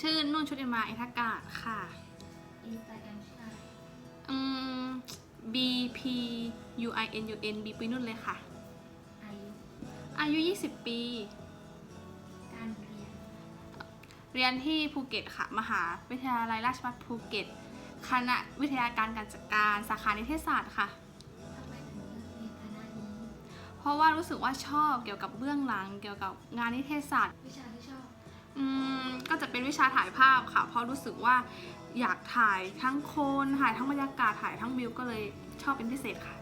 ชื่อนุ่นชุติมาอิทธกาศค่ะ อินสตาแกรมชื่ออะไรอืม B P U I N U N B ปีนุ่นเลยค่ะ อายุ อายุ 20 ปี การเรียน เรียนที่ภูเก็ตค่ะ มหาวิทยาลัยราชภัฏภูเก็ต คณะวิทยาการการจัดการสาขานิเทศศาสตร์ค่ะ ทำไมถึงเลือกเรียนคณะนี้ เพราะว่ารู้สึกว่าชอบเกี่ยวกับเบื้องหลัง เกี่ยวกับงานนิเทศศาสตร์ วิชาที่ชอบ อืมก็จะเป็นวิชาถ่ายภาพค่ะเพราะรู้สึกว่าอยากถ่ายทั้งโคนถ่ายทั้งบรรยากาศถ่ายทั้งวิวก็เลยชอบเป็นพิเศษค่ะ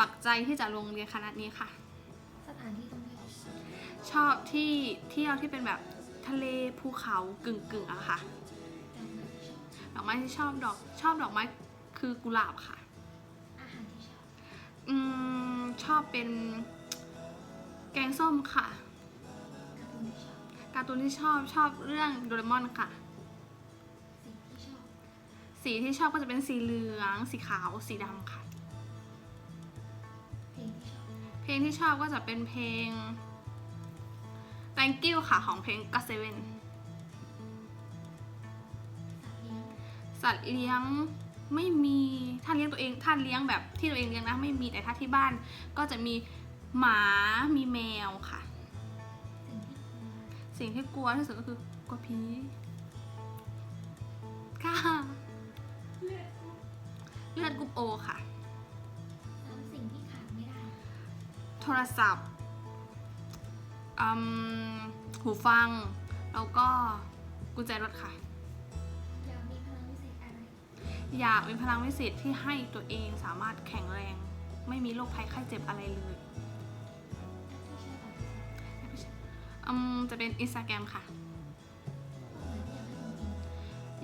ปักใจที่จะลงเรียนคณะนี้ค่ะ สถานที่ท่องเที่ยวชอบที่เที่ยวที่เป็นแบบทะเลภูเขากึ่งกึ่งๆอะค่ะดอกไม้ที่ชอบดอกไม้ที่ชอบดอกชอบดอกไม้คือกุหลาบค่ะ อาหารที่ชอบอืมชอบเป็นแกงส้มค่ะ การ์ตูนที่ชอบ การ์ตูนที่ชอบชอบเรื่องโดเรมอนค่ะ สิ่งที่ชอบสีที่ชอบก็จะเป็นสีเหลือง สีขาว สีดำค่ะ เพลงที่ชอบเพลงที่ชอบก็จะเป็นเพลง thank you ค่ะ ของเพลง g o t Seven สัตว์เลี้ยงสัตว์เลี้ยงไม่มีถ้าเลี้ยงตัวเองถ้าเลี้ยงแบบที่ตัวเองเลี้ยงนะไม่มีแต่ถ้าที่บ้านก็จะมีหมา มีแมวค่ะ สิ่งที่กลัวที่สุดก็คือกลัวผีค่ะเลือดกรุ๊ปโอค่ะ แล้วสิ่งที่ขาดไม่ได้โทรศัพท์อืมหูฟัง แล้วก็กุญแจรถค่ะ อยากมีพลังวิเศษอะไร อยากเป็นพลังวิเศษที่ให้ตัวเองสามารถแข็งแรง ไม่มีโรคภัยไข้เจ็บอะไรเลย จะเป็นอินสตาแกรมค่ะเหมือนที่อยากให้จริง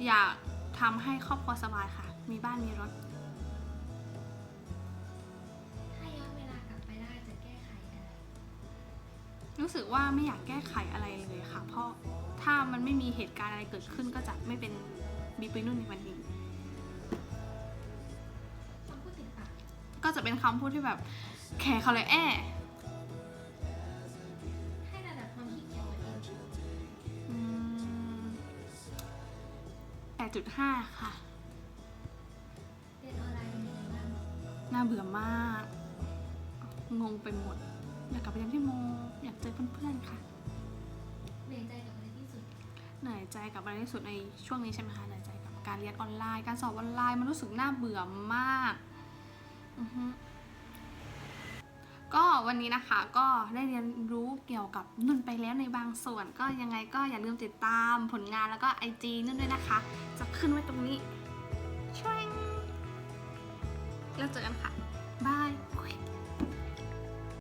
อยากทำให้ครอบครัวสบายค่ะ มีบ้านมีรถๆถ้าย้อนเวลากลับไปได้จะแก้ไขอะไรรู้สึกว่าไม่อยากแก้ไขอะไรเลยค่ะ เพราะถ้ามันไม่มีเหตุการณ์อะไรเกิดขึ้นก็จะไม่เป็นบีปีนุ่นในวันนี้ คำพูดติดปากก็จะเป็นคำพูดที่แบบแขกเขาเลยแอ้ใ8.5 ค่ะ เป็นอะไรน่าเบื่อมาก งงไปหมด อยากกลับไปเรียนที่โม อยากเจอเพื่อนๆ ค่ะ เหนื่อยใจกับอะไรที่สุด เหนื่อยใจกับอะไรที่สุดในช่วงนี้ใช่ไหมคะ เหนื่อยใจกับการเรียนออนไลน์ การสอบออนไลน์ มันรู้สึกน่าเบื่อมาก อือฮึ ก็วันนี้นะคะก็ได้เรียนรู้เกี่ยวกับนุ่นไปแล้วในบางส่วน ก็ยังไงก็อย่าลืมติดตามผลงานแล้วก็ไอจีนุ่นด้วยนะคะ จะขึ้นไว้ตรงนี้ช่วยแล้วเจอกันค่ะบาย